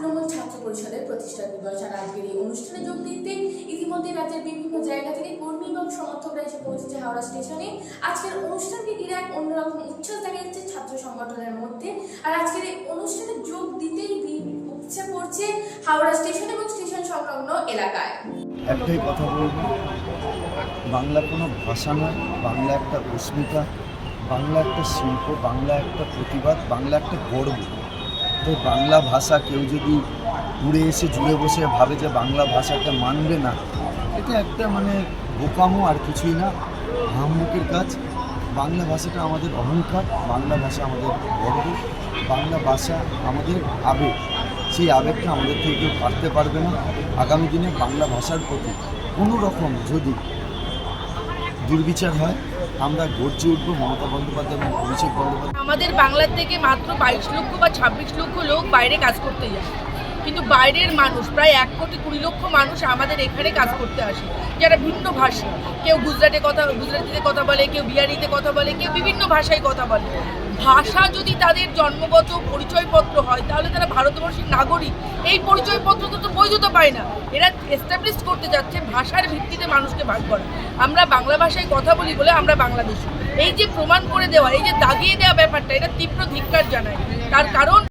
তৃণমূল ছাত্র পরিষদের প্রতিষ্ঠা দিবস আর আজকের এই অনুষ্ঠানে যোগ দিতে ইতিমধ্যে রাজ্যের বিভিন্ন জায়গা থেকে কর্মী এবং সমর্থকরা এসে পৌঁছেছে হাওড়া স্টেশনে। আজকের অনুষ্ঠানকে ঘিরে এক অন্যরকম উচ্ছ্বাস দেখা যাচ্ছে ছাত্র সংগঠনের মধ্যে। আর আজকের এই অনুষ্ঠানে যোগ দিতেই উপচে পড়ছে হাওড়া স্টেশন এবং স্টেশন সংলগ্ন এলাকায়। একটাই কথা বলব, বাংলা কোনো ভাষা নয়, বাংলা একটা অস্মিতা, বাংলা একটা শিল্প, বাংলা একটা প্রতিবাদ, বাংলা একটা গর্ব। তো বাংলা ভাষা কেউ যদি উড়ে এসে জুড়ে বসে ভাবে যে বাংলা ভাষাকে মানবে না, এটা একটা মানে বোকামো আর কিছুই না। হামবুকের কাজ। বাংলা ভাষাটা আমাদের অহংকার, বাংলা ভাষা আমাদের গর্ব, বাংলা ভাষা আমাদের আবেগ। সেই আবেগটা আমাদের থেকে কেউ পারতে পারবে না। আগামী দিনে বাংলা ভাষার প্রতি কোনো রকম যদি দুর্বিচার হয় আমরা গর্জে উঠব মমতা বন্দ্যোপাধ্যায় এবং অভিষেক বন্দ্যোপাধ্যায়। আমাদের বাংলার থেকে মাত্র বাইশ লক্ষ বা ছাব্বিশ লক্ষ লোক বাইরে কাজ করতে যায়। কিন্তু বাইরের মানুষ, প্রায় এক কোটি কুড়ি লক্ষ মানুষ আমাদের এখানে কাজ করতে আসে। যারা ভিন্ন ভাষী, কেউ গুজরাটে কথা, গুজরাটিতে কথা বলে, কেউ বিহারিতে কথা বলে, কেউ বিভিন্ন ভাষায় কথা বলে। ভাষা যদি তাদের জন্মগত পরিচয়পত্র হয়, তাহলে তারা ভারতবর্ষের নাগরিক। এই পরিচয়পত্র তো বৈধতা পায় না। এরা এস্টাবলিশ করতে যাচ্ছে ভাষার ভিত্তিতে মানুষকে ভাগ করে। আমরা বাংলা ভাষায় কথা বলি বলে আমরা বাংলাদেশি। এই যে প্রমাণ করে দেওয়া, এই যে দাগিয়ে দেওয়া ব্যাপারটা, এটা তীব্র ধিক্কার জানায়। তার কারণ